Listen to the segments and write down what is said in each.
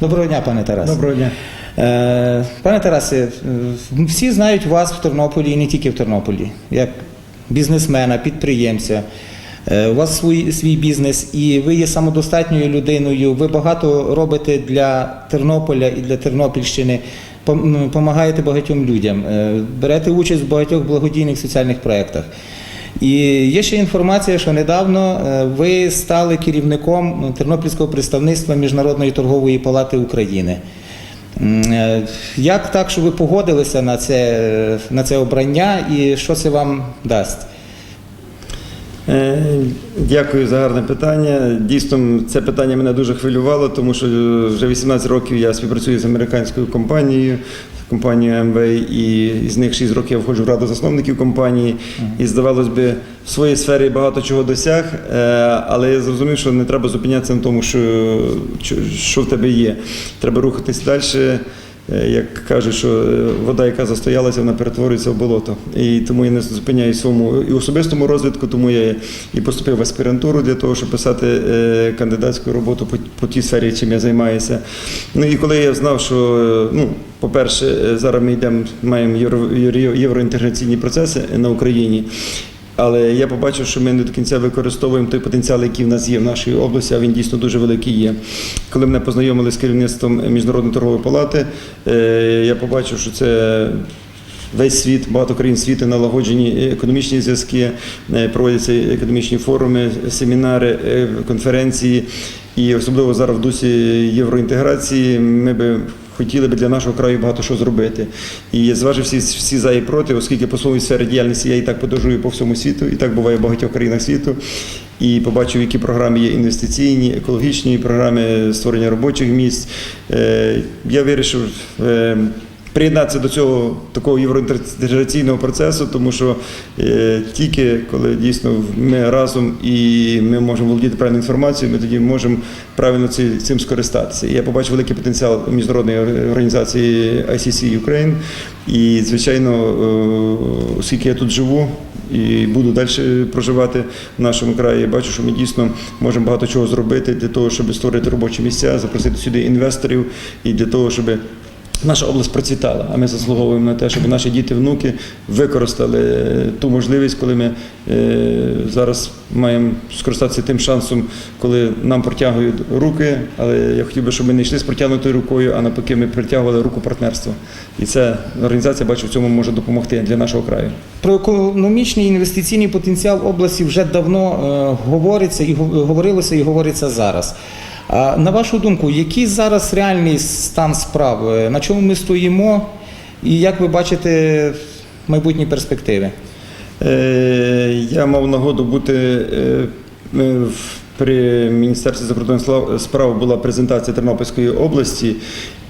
Доброго дня, пане Тарасе. Доброго дня. Е, Пане Тарасе, е, всі знають вас в Тернополі і не тільки в Тернополі, як бізнесмена, підприємця. Е, У вас свій, свій бізнес, і ви є самодостатньою людиною. Ви багато робите для Тернополя і для Тернопільщини. Допомагаєте багатьом людям, берете участь в багатьох благодійних соціальних проєктах. І є ще інформація, що недавно е, ви стали керівником Тернопільського представництва Міжнародної торгової палати України. Е, Як так, що ви погодилися на це, на це обрання і що це вам дасть? Е, Дякую за гарне питання. Дійсно, це питання мене дуже хвилювало, тому що вже 18 років я співпрацюю з американською компанією, компанією МВ, і з них 6 років я входжу в раду засновників компанії. І здавалось би, в своїй сфері багато чого досяг, е, але я зрозумів, що не треба зупинятися на тому, що- що в тебе є. Треба рухатись далі. Е, Як кажуть, що е, вода, яка застоялася, вона перетворюється в болото. І тому я не зупиняю своєму і особистому розвитку, тому я і поступив в аспірантуру для того, щоб писати е, кандидатську роботу по, по тій сфері, чим я займаюся. Ну і коли я знав, що ну, по-перше, зараз ми йдемо, маємо євро, євро- євроінтеграційні процеси на Україні. Але я побачив, що ми не до кінця використовуємо той потенціал, який в нас є в нашій області, а він дійсно дуже великий є. Коли мене познайомили з керівництвом Міжнародної торгової палати, е, я побачив, що це. Весь світ, багато країн світу налагоджені економічні зв'язки, е, проводяться економічні форуми, семінари, е, конференції. І особливо зараз в дусі євроінтеграції ми би хотіли би для нашого краю багато що зробити. І зважив всі, всі за і проти, оскільки по своїй сфері діяльності я і так подорожую по всьому світу, і так буває в багатьох країнах світу. І побачив, які програми є інвестиційні, екологічні програми створення робочих місць. Е, Я вирішив. Приєднатися до цього такого євроінтеграційного процесу, тому що е, тільки коли дійсно ми разом і ми можемо володіти правильною інформацією, ми тоді можемо правильно ці, цим скористатися. Я побачив великий потенціал міжнародної організації ICC Ukraine. І, звичайно, е, оскільки я тут живу і буду далі проживати в нашому краї, я бачу, що ми дійсно можемо багато чого зробити для того, щоб створити робочі місця, запросити сюди інвесторів і для того, щоб Наша область процвітала, а ми заслуговуємо на те, щоб наші діти, внуки використали ту можливість, коли ми е, зараз маємо скористатися тим шансом, коли нам протягують руки. Але я хотів би, щоб ми не йшли з протягнутою рукою, а навпаки, ми притягували руку партнерства. І ця організація, бачу, в цьому може допомогти для нашого краю. Про економічний інвестиційний потенціал області вже давно е, говориться і говорилося і говориться зараз. А на вашу думку, який зараз реальний стан справ? Е, На чому ми стоїмо, і як ви бачите майбутні перспективи? Е, Я мав нагоду бути е, при Міністерстві закордонних справ була презентація Тернопільської області,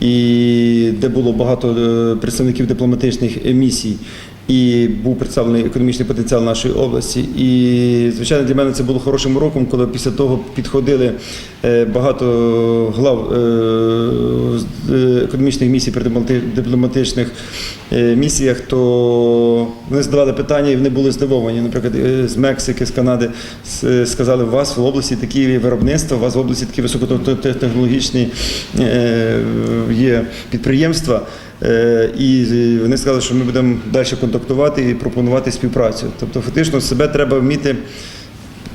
і де було багато представників дипломатичних місій. І був представлений економічний потенціал нашої області. І, звичайно, для мене це було хорошим уроком, коли після того підходили е, багато глав е, е, економічних місій при дипломати- дипломатичних місіях, то вони задавали питання і вони були здивовані. Наприклад, з Мексики, з Канади сказали, у вас в області такі виробництва, у вас в області такі високотехнологічні є підприємства. Е, І вони сказали, що ми будемо далі контактувати і пропонувати співпрацю. Тобто, фактично, себе треба вміти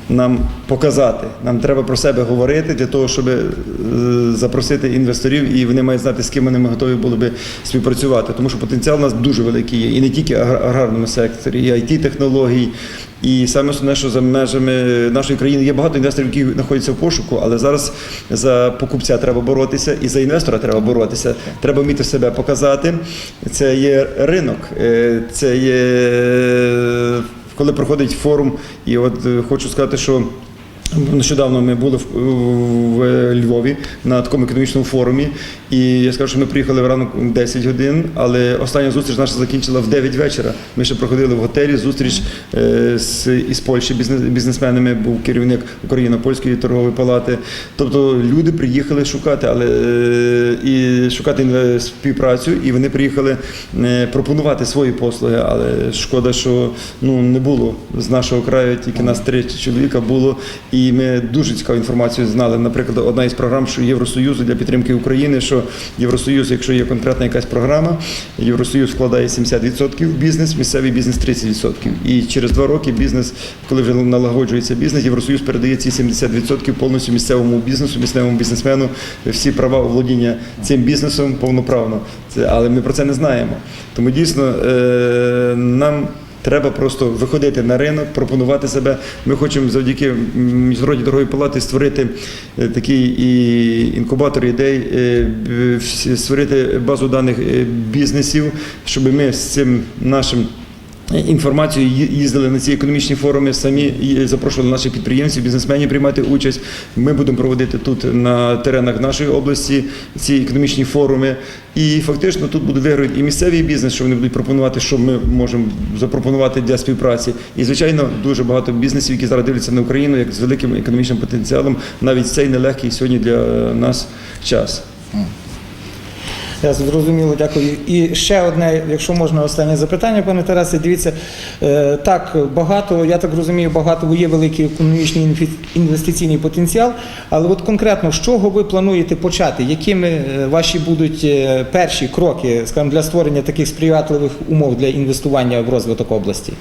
нам показати. Нам треба про себе говорити для того, щоб е, запросити інвесторів, і вони мають знати, з ким вони готові були би співпрацювати. Тому що потенціал у нас дуже великий є. І не тільки в аграрному секторі, і it технологій. І саме основне, що за межами нашої країни є багато інвесторів, які знаходяться в пошуку, але зараз за покупця треба боротися, і за інвестора треба боротися. Треба вміти себе показати. Це є ринок, е, це є коли проходить форум, і от е, хочу сказати, що. Нещодавно ми були в, Львові на такому економічному форумі, і я скажу, що ми приїхали в ранок 10 годин, але остання зустріч наша закінчила в 9 вечора. Ми ще проходили в готелі зустріч е, з із Польщі бізнес, бізнесменами, був керівник Україно-польської торгової палати. Тобто люди приїхали шукати, але е, і шукати співпрацю, і вони приїхали е, пропонувати свої послуги. Але шкода, що ну не було з нашого краю, тільки нас три чоловіка було. І і ми дуже цікаву інформацію знали. Наприклад, одна із програм, що Євросоюзу для підтримки України, що Євросоюз, якщо є конкретна якась програма, Євросоюз вкладає 70% в бізнес, місцевий бізнес 30%. І через два роки бізнес, коли вже налагоджується бізнес, Євросоюз передає ці 70% повністю місцевому бізнесу, місцевому бізнесмену, всі права володіння цим бізнесом повноправно. Але ми про це не знаємо. Тому дійсно е, нам. Треба просто виходити на ринок, пропонувати себе. Ми хочемо завдяки міжнародній торговій палаті створити е, такий і інкубатор ідей, е, створити базу даних е, бізнесів, щоб ми з цим нашим інформацією ї- їздили на ці економічні форуми, самі запрошували наших підприємців, бізнесменів приймати участь. Ми будемо проводити тут на теренах нашої області ці економічні форуми. І фактично тут буде виграють і місцевий бізнес, що вони будуть пропонувати, що ми можемо запропонувати для співпраці. І звичайно, дуже багато бізнесів, які зараз дивляться на Україну, як з великим економічним потенціалом, навіть цей нелегкий сьогодні для нас час. Я зрозуміло, дякую. І ще одне, якщо можна, останнє запитання, пане Тарасе. Дивіться, е, так багато, я так розумію, багато є великий економічний інвестиційний потенціал. Але от конкретно, з чого ви плануєте почати? Якими е, ваші будуть е, перші кроки, скажімо, для створення таких сприятливих умов для інвестування в розвиток області?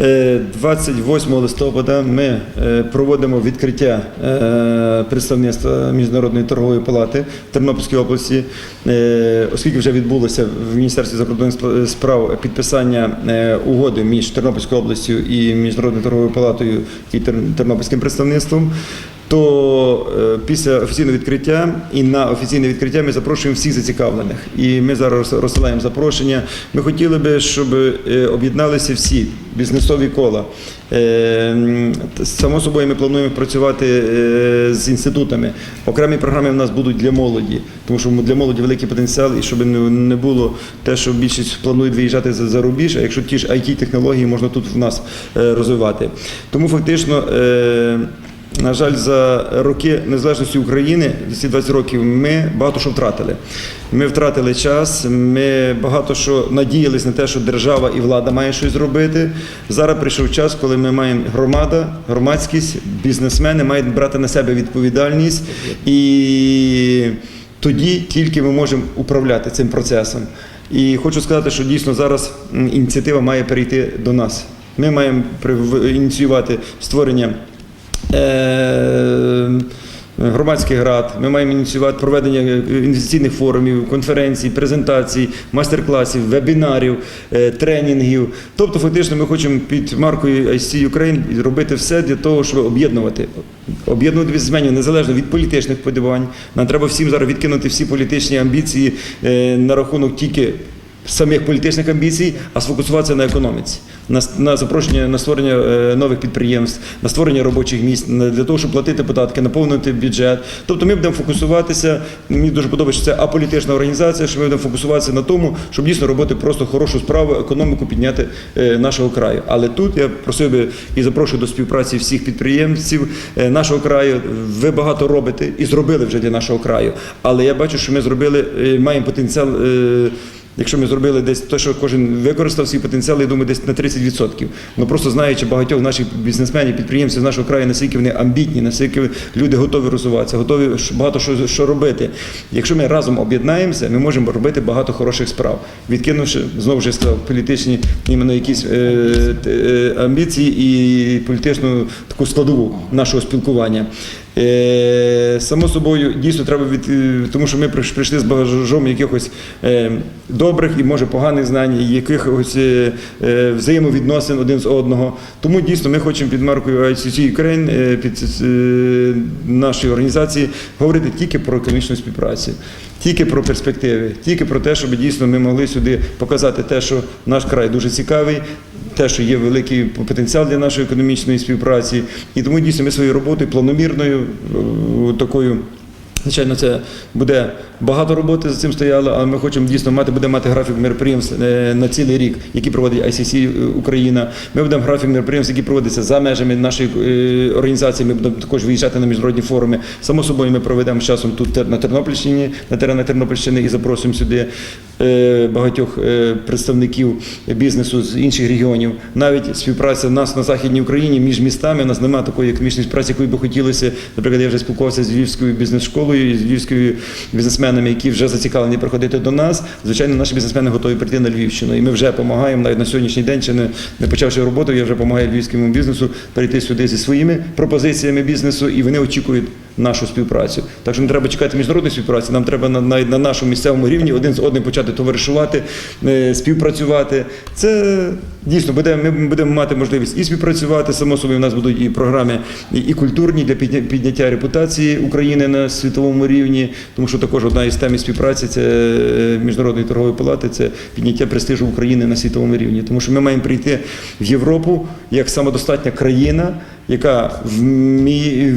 Е, 28 листопада ми е, проводимо відкриття е, представництва Міжнародної торгової палати в Тернопільській області, Е, оскільки вже відбулося в Міністерстві закордонних справ підписання е, угоди між Тернопільською областю і Міжнародною торговою палатою і Тернопільським представництвом. То е, після офіційного відкриття і на офіційне відкриття ми запрошуємо всіх зацікавлених. І ми зараз розсилаємо запрошення. Ми хотіли би, щоб е, об'єдналися всі бізнесові кола. Е, Само собою ми плануємо працювати з інститутами. Окремі програми в нас будуть для молоді, тому що для молоді великий потенціал, і щоб не- було те, що більшість планують виїжджати за, рубіж, а якщо ті ж it технології можна тут в нас розвивати. Тому фактично. На жаль, за роки незалежності України, ці 20 років, ми багато що втратили. Ми втратили час, ми багато що надіялись на те, що держава і влада має щось зробити. Зараз прийшов час, коли ми маємо громада, громадськість, бізнесмени мають брати на себе відповідальність і тоді тільки ми можемо управляти цим процесом. І хочу сказати, що дійсно зараз ініціатива має перейти до нас. Ми маємо ініціювати створення громадських рад. Ми маємо ініціювати проведення е, інвестиційних форумів, конференцій, презентацій, майстер-класів, вебінарів, е, тренінгів. Тобто, фактично, ми хочемо під маркою IC Ukraine робити все для того, щоб об'єднувати. Об'єднувати бізнесменів незалежно від політичних подивань. Нам треба всім зараз відкинути всі політичні амбіції е, на рахунок тільки самих політичних амбіцій, а сфокусуватися на економіці, на, на запрошення на створення е, нових підприємств, на створення робочих місць, на- для того, щоб платити податки, наповнити бюджет. Тобто ми будемо фокусуватися. Мені дуже подобається, що це аполітична організація, що ми будемо фокусуватися на тому, щоб дійсно робити просто хорошу справу, економіку підняти е, нашого краю. Але тут я просив би і запрошую до співпраці всіх підприємців е, нашого краю. Ви багато робите і зробили вже для нашого краю. Але я бачу, що ми зробили, маємо потенціал. Якщо ми зробили десь те, що кожен використав свій потенціал, я думаю, десь на 30%. Ну просто знаючи багатьох наших бізнесменів, підприємців з нашого краю, наскільки вони амбітні, наскільки люди готові розвиватися, готові багато що, що робити. Якщо ми разом об'єднаємося, ми можемо робити багато хороших справ, відкинувши знову ж сказав, політичні іменно якісь е, е, амбіції і політичну таку складову нашого спілкування. Е, само собою, дійсно треба від е, тому, що ми прийшли з багажом якихось е, добрих і може поганих знань, якихось взаємовідносин один з одного. Тому дійсно ми хочемо під маркою ICC Ukraine, під нашої організації говорити тільки про економічну співпрацю. Тільки про перспективи, тільки про те, щоб дійсно ми могли сюди показати те, що наш край дуже цікавий, те, що є великий потенціал для нашої економічної співпраці. І тому дійсно ми своєю роботою планомірною, е, такою Звичайно, це буде багато роботи за цим стояло, але ми хочемо дійсно мати, будемо мати графік мероприємств е, на цілий рік, які проводить ICC Україна. Ми будемо графік мероприємств, які проводяться за межами нашої е, організації. Ми будемо також виїжджати на міжнародні форуми. Само собою, ми проведемо з часом тут на Тернопільщині, на теренах Тернопільщини і запросимо сюди е, багатьох е, представників бізнесу з інших регіонів. Навіть співпраця нас на західній Україні між містами. У нас немає такої економічної співпраці, якої би хотілося. Наприклад, я вже спілкувався з Львівською бізнес-школою, і з львівською бізнесменами, які вже зацікавлені приходити до нас. Звичайно, наші бізнесмени готові прийти на Львівщину. І ми вже допомагаємо навіть на сьогоднішній день, ще не, не почавши роботу, я вже допомагаю львівському бізнесу прийти сюди зі своїми пропозиціями бізнесу, і вони очікують нашу співпрацю. Так що не треба чекати міжнародної співпраці, нам треба на, на, на нашому місцевому рівні один з одним почати товаришувати, е, співпрацювати. Це дійсно буде, ми будемо мати можливість і співпрацювати. Само собою, у нас будуть і програми і, і культурні для підняття репутації України на світовому рівні, тому що також одна із тем співпраці це е, міжнародної торгової палати, це підняття престижу України на світовому рівні. Тому що ми маємо прийти в Європу як самодостатня країна, яка вміє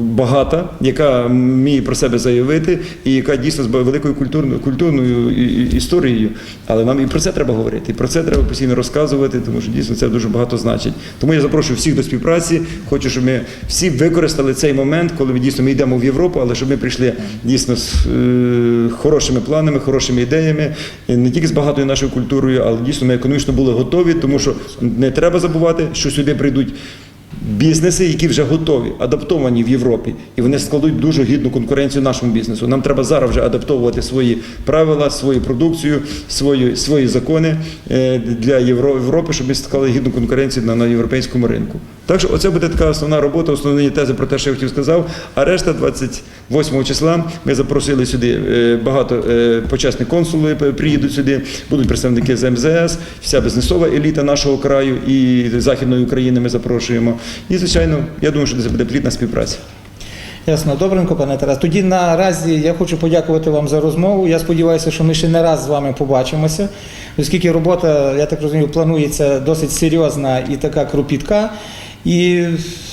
багата, яка вміє про себе заявити, і яка дійсно з великою культурною культурною історією. Але нам і про це треба говорити, і про це треба постійно розказувати, тому що дійсно це дуже багато значить. Тому я запрошую всіх до співпраці. Хочу, щоб ми всі використали цей момент, коли ми дійсно ми йдемо в Європу, але щоб ми прийшли дійсно з е, хорошими планами, хорошими ідеями, не тільки з багатою нашою культурою, але дійсно ми економічно були готові, тому що не треба забувати, що сюди прийдуть бізнеси, які вже готові, адаптовані в Європі, і вони складуть дуже гідну конкуренцію нашому бізнесу. Нам треба зараз вже адаптовувати свої правила, свою продукцію, свої, свої закони е, для Європи, щоб ми склали гідну конкуренцію на, на європейському ринку. Так що оце буде така основна робота, основні тези про те, що я хотів сказав. А решта 28 числа ми запросили сюди е, багато е, почесних консули приїдуть сюди, будуть представники з МЗС, вся бізнесова еліта нашого краю і Західної України ми запрошуємо. І, звичайно, я думаю, що це буде плідна співпраця. Ясно, добренько, пане Тарас. Тоді наразі я хочу подякувати вам за розмову. Я сподіваюся, що ми ще не раз з вами побачимося, оскільки робота, я так розумію, планується досить серйозна і така кропітка. І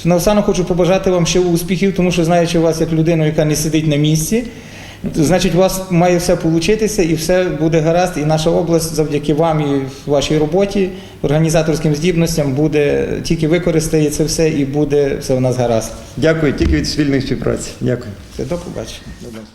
наостанок хочу побажати вам ще успіхів, тому що знаючи вас як людину, яка не сидить на місці, значить, у вас має все получитися і все буде гаразд. І наша область завдяки вам і вашій роботі, організаторським здібностям буде тільки використає це все і буде все у нас гаразд. Дякую, тільки від спільної співпраці. Дякую. Все, до побачення.